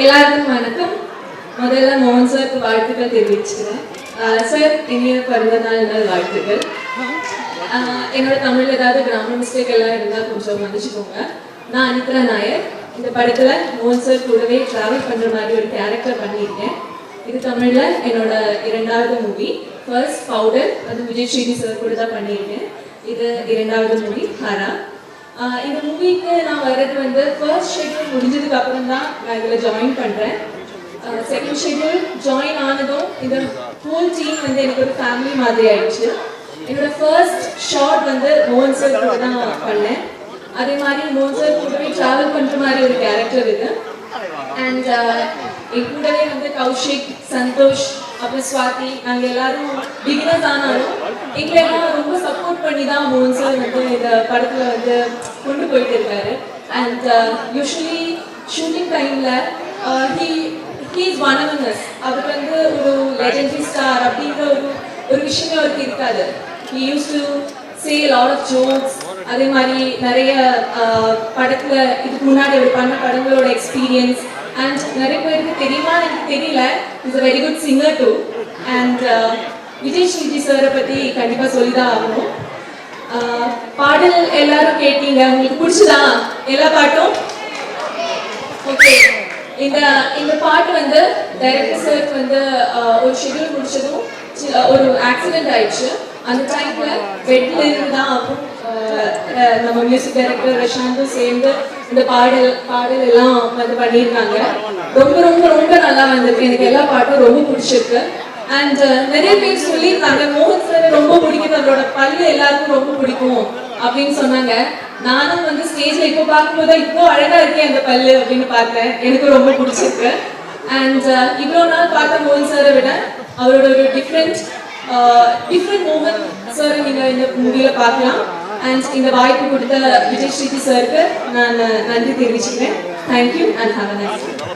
எல்லாருக்கும் வணக்கம். முதல்ல மோகன் சாருக்கு வாழ்த்துக்கள் தெரிவிச்சுக்கிறேன். சார் இனிய பிறந்த நாள் நாள் வாழ்த்துக்கள் என்னோட தமிழ் ஏதாவது கிராம மிஸ்டேக் எல்லாம் இருந்தால் கொஞ்சம் மன்னிச்சுக்கோங்க. நான் அனித்ரா நாயர். இந்த படத்துல மோகன் சார் கூடவே டிராவல் பண்ற மாதிரி ஒரு கேரக்டர் பண்ணியிருக்கேன். இது தமிழ்ல என்னோட இரண்டாவது மூவி ஃபர்ஸ்ட் பவுடர் அது விஜய் ஸ்ரீனி சார் கூட தான் பண்ணியிருக்கேன். இது இரண்டாவது மூவி ஹரா. இந்த மூவிக்கு நான் வர்றது வந்து ஃபர்ஸ்ட் ஷெட்யூல் முடிஞ்சதுக்கு அப்புறம் தான் நான் இதில் ஜாயின் பண்ணுறேன் செகண்ட் ஷெட்யூல் ஜாயின் ஆனதும் இந்த ஹோல் டீம் வந்து எனக்கு ஒரு ஃபேமிலி மாதிரி ஆயிடுச்சு. என்னோட ஃபர்ஸ்ட் ஷார்ட் வந்து மோகன் சார் கூட தான் பண்ணேன். அதே மாதிரி மோகன் சார் கூடவே ட்ராவல் பண்ணுற மாதிரி ஒரு கேரக்டர் இது. அண்ட் என் கூடவே வந்து கௌஷிக் சந்தோஷ் அப்புறம் ஸ்வாதி நாங்கள் எல்லாரும் பிகினர்ஸ் ஆனாலும் எங்களை எல்லாம் பண்ணி தான் மோகன் சார் வந்து இந்த படத்தில் வந்து கொண்டு போயிட்டு இருக்காரு. அண்ட் யூஸ்வலி ஷூட்டிங் டைமில் he he is one of us அவர் வந்து ஒரு லெஜெண்டரி ஸ்டார் அப்படின்ற ஒரு ஒரு விஷயமே அவருக்கு இருக்காது. He use to say lot of jokes அதே மாதிரி நிறைய uh, படத்தில் இதுக்கு முன்னாடி அவர் பண்ண படங்களோட எக்ஸ்பீரியன்ஸ் அண்ட் நிறைய பேருக்கு தெரியுமா? எனக்கு தெரியல. Is a very good singer too and Vijay Shriji சாரை பற்றி கண்டிப்பாக சொல்லி சொல்லிதான் ஆகணும். பாடல் எல்லாரும் கேட்டீங்க. உங்களுக்கு பிடிச்சதா? எல்லா பாட்டும்? ஓகே இந்த இந்த பாட்டு வந்து டைரக்டர் சாருக்கு வந்து ஒரு ஷெட்யூல் முடிச்சதும் ஒரு ஆக்சிடென்ட் ஆயிடுச்சு. அந்த டைம்ல பெட்ல இருந்து தான் நம்ம மியூசிக் டைரக்டர் ரஷாந்தும் சேர்ந்து இந்த பாடல் பாடல் எல்லாம் வந்து பண்ணியிருக்காங்க ரொம்ப ரொம்ப ரொம்ப நல்லா வந்திருக்கு. எனக்கு எல்லா பாட்டும் ரொம்ப பிடிச்சிருக்கு. அண்ட் நிறைய பேர் சொல்லியிருந்தாங்க. மோகன் சார் ரொம்ப பிடிக்கும் எல்லாருக்கும் ரொம்ப பிடிக்கும் அப்படின்னு சொன்னாங்க. நானும் வந்து ஸ்டேஜ்ல இப்போ பார்க்கும்போது இப்போ அழகா இருக்கேன் அந்த பல்லு அப்படின்னு பார்த்தேன். எனக்கு ரொம்ப பிடிச்சிருக்கு. அண்ட் uh, இவ்வளோ நாள் பார்த்த மோகன் சாரை விட அவரோட ஒரு டிஃப்ரெண்ட் டிஃப்ரெண்ட் மூமெண்ட் சார் நீங்க இந்த மூவில பார்க்கலாம். அண்ட் இந்த வாய்ப்பு கொடுத்த விஜய் ஸ்ரீதி சாருக்கு நான் uh, நன்றி தெரிவிச்சுக்கிறேன். Thank you and have a nice